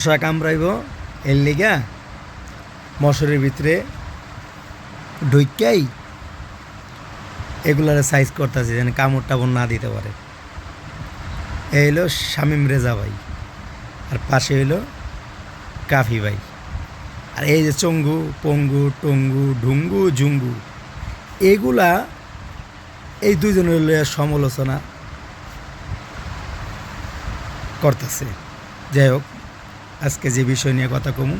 মশা কামড়াইব, এর লিগা মশারির ভিতরে ঢুকাই এগুলার সাইজ করতেছে যেন কামড় টামড় না দিতে পারে। এই হলো শামিম রেজা ভাই, আর পাশে হইল কাফি ভাই। আর এই যে চঙ্গু, পঙ্গু, টঙ্গু, ঢুঙ্গু, ঝুঙ্গু, এগুলা এই দুইজনের লইয়া সমালোচনা করতেছে। যাই হোক আজকে যে বিষয় নিয়ে কথা কমু,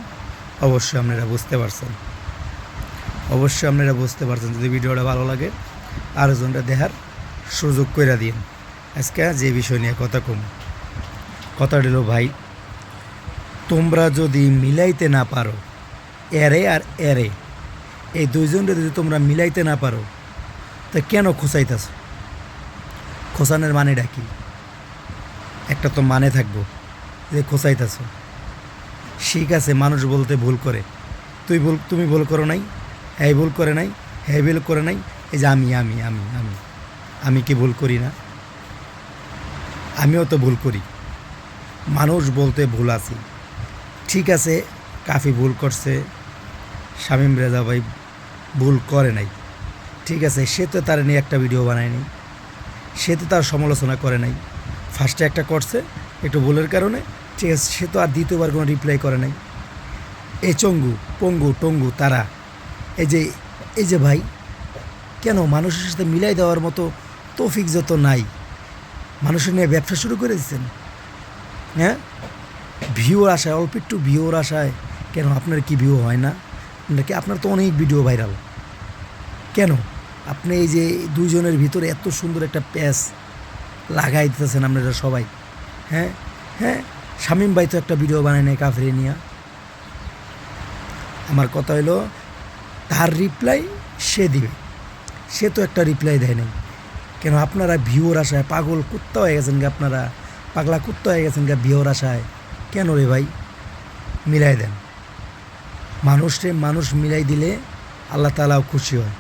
অবশ্যই আপনারা বুঝতে পারছেন। অবশ্যই আপনারা বুঝতে পারছেন যদি ভিডিওটা ভালো লাগে, আরেকজনটা দেখার সুযোগ করে দিন আজকে যে বিষয় নিয়ে কথা কমু কথা দিল ভাই, তোমরা যদি মিলাইতে না পারো, এরে আর এরে, এই দুইজনটা যদি তোমরা মিলাইতে না পারো, তা কেন খোঁচাইতেছ? খোঁচানোর মানেটা কি? একটা তো মানে থাকব যে খোঁচাইতেছ। ঠিক আছে, মানুষ বলতে ভুল করে। তুই ভুল, তুমি ভুল করো নাই হ্যাঁ ভুল করে নাই হ্যাঁ ভুল করে নাই, এই যে আমি আমি আমি আমি আমি কি ভুল করি না? আমিও তো ভুল করি। মানুষ বলতে ভুল আছি। ঠিক আছে, কাফি ভুল করছে শামীম রেজা ভাই ভুল করে নাই। ঠিক আছে, সে তো তার নিয়ে একটা ভিডিও বানায়নি। সে তো তার সমালোচনা করে নাই। ফার্স্টে একটা করছে, একটু ভুলের কারণে ঠিক আছে সে তো আর দ্বিতীয়বার কোনো রিপ্লাই করে নাই। এ চঙ্গু, পঙ্গু, টঙ্গু, তারা, এই যে এই যে ভাই, কেন মানুষের সাথে মিলাই দেওয়ার মতো তৌফিক যত নাই, মানুষের নিয়ে ব্যবসা শুরু করে দিচ্ছেন হ্যাঁ? ভিউর আশায়, অল্প একটু ভিউর আশায়, কেন আপনার কি ভিউ হয় না? নাকি আপনার তো অনেক ভিডিও ভাইরাল। কেন? আপনি এই যে দুইজনের ভিতরে এত সুন্দর একটা প্যাচ লাগাই দিতেছেন আপনারা সবাই। হ্যাঁ? হ্যাঁ? শামীম ভাই তো একটা ভিডিও বানায় নেয় কাফরে নিয়ে। আমার কথা হলো তার রিপ্লাই সে দিবে। সে তো একটা রিপ্লাই দেয় নাই। কেন আপনারা ভিউর আশায় পাগল কুত্তা হয়ে গেছেন গে আপনারা? পাগলা কুত্তা হয়ে গেছেন গে ভিউর আশায়। কেন রে ভাই? মিলাই দেন। মানুষরে মানুষ মিলাই দিলে আল্লাহ তালাও খুশি হয়।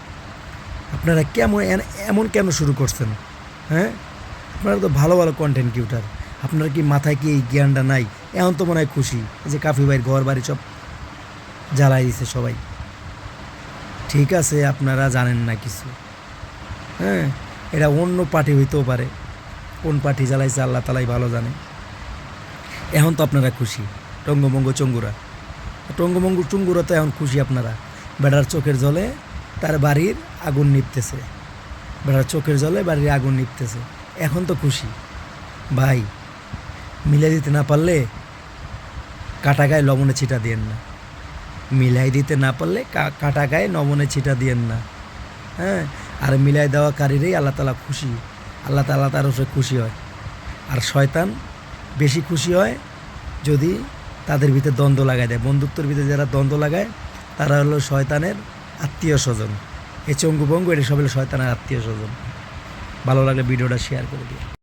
আপনারা কেমন এমন কেন শুরু করছেন? হ্যাঁ? আপনারা তো ভালো ভালো কন্টেন্ট কিউটার আপনার কি মাথায় কি এই জ্ঞানটা নাই? এখন তো মনে হয় খুশি যে কাফি ভাইয়ের ঘর বাড়ি সব জ্বালাই দিছে সবাই। ঠিক আছে, আপনারা জানেন না কিছু। হ্যাঁ এটা অন্য পার্টি হইতেও পারে। কোন পার্টি জ্বালাইছে আল্লাহ তালাই ভালো জানে। এখন তো আপনারা খুশি। টঙ্গমঙ্গ চঙ্গুরা। টঙ্গমঙ্গ চঙ্গুরা তো এখন খুশি আপনারা। বেড়ার চোখের জলে তার বাড়ির আগুন নিপতেছে বেড়ার চোখের জলে বাড়ির আগুন নিপতেছে এখন তো খুশি। ভাই মিলে দিতে না পারলে কাটা গায়ে লবণে ছিটা দিয়েন না। মিলাই দিতে না পারলে কাটা গায়ে লবণে ছিটা দিয়েন না। হ্যাঁ? আর মিলাই দেওয়া কারিরেই আল্লাহ তালা খুশি। আল্লাহ তালা তার উপরে খুশি হয়। আর শয়তান বেশি খুশি হয় যদি তাদের ভিতরে দ্বন্দ্ব লাগায় দেয়। বন্ধুত্বের ভিতরে যারা দ্বন্দ্ব লাগায়, তারা হলো শয়তানের আত্মীয় স্বজন। এই চঙ্গু বঙ্গু এটা সব হলো শয়তানের আত্মীয় স্বজন। ভালো লাগলে ভিডিওটা শেয়ার করে দিও।